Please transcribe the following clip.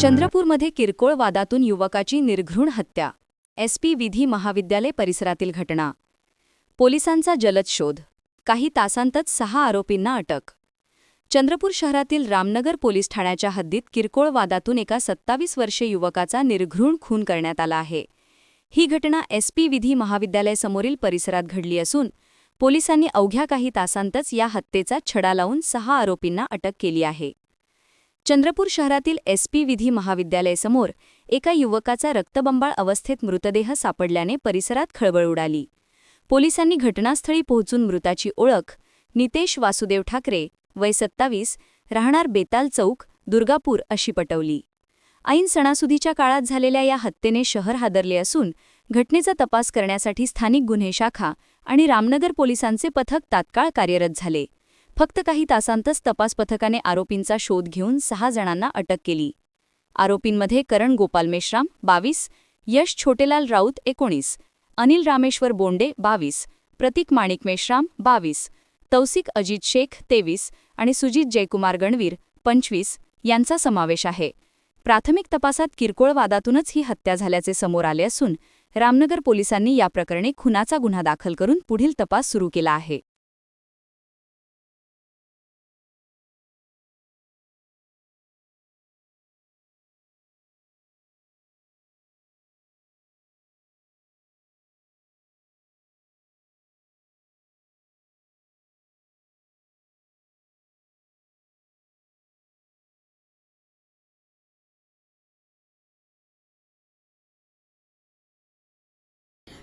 चंद्रपूरमध्ये किरकोळ वादातून युवकाची निर्घृण हत्या. एसपी विधी महाविद्यालय परिसरातील घटना. पोलिसांचा जलद शोध काही तासांतच सहा आरोपींना अटक. चंद्रपूर शहरातील रामनगर पोलीस ठाण्याच्या हद्दीत किरकोळ वादातून एका सत्तावीस वर्षे युवकाचा निर्घृण खून करण्यात आला आहे. ही घटना एसपी विधी महाविद्यालयासमोरील परिसरात घडली असून पोलिसांनी अवघ्या काही तासांतच या हत्येचा छडा लावून सहा आरोपींना अटक केली आहे. चंद्रपूर शहरातील एसपी विधी महाविद्यालयासमोर एका युवकाचा रक्तबंबाळ अवस्थेत मृतदेह सापडल्याने परिसरात खळबळ उडाली. पोलिसांनी घटनास्थळी पोहोचून मृताची ओळख नितेश वासुदेव ठाकरे वय सत्तावीस राहणार बेताल चौक दुर्गापूर अशी पटवली. ऐन सणासुदीच्या काळात झालेल्या या हत्येने शहर हादरले असून घटनेचा तपास करण्यासाठी स्थानिक गुन्हे शाखा आणि रामनगर पोलिसांचे पथक तात्काळ कार्यरत झाले. फक्त काही तासांतच तपास पथकाने आरोपींचा शोध घेऊन सहा जणांना अटक केली. आरोपींमध्ये करण गोपाल मेश्राम बावीस यश छोटेलाल राऊत एकोणीस अनिल रामेश्वर बोंडे बावीस प्रतीक माणिक मेश्राम बावीस तौसिक अजित शेख तेवीस आणि सुजित जयकुमार गणवीर पंचवीस यांचा समावेश आहे. प्राथमिक तपासात किरकोळ वादातूनच ही हत्या झाल्याचे समोर आले असून रामनगर पोलिसांनी या प्रकरणी खुनाचा गुन्हा दाखल करून पुढील तपास सुरू केला आहे.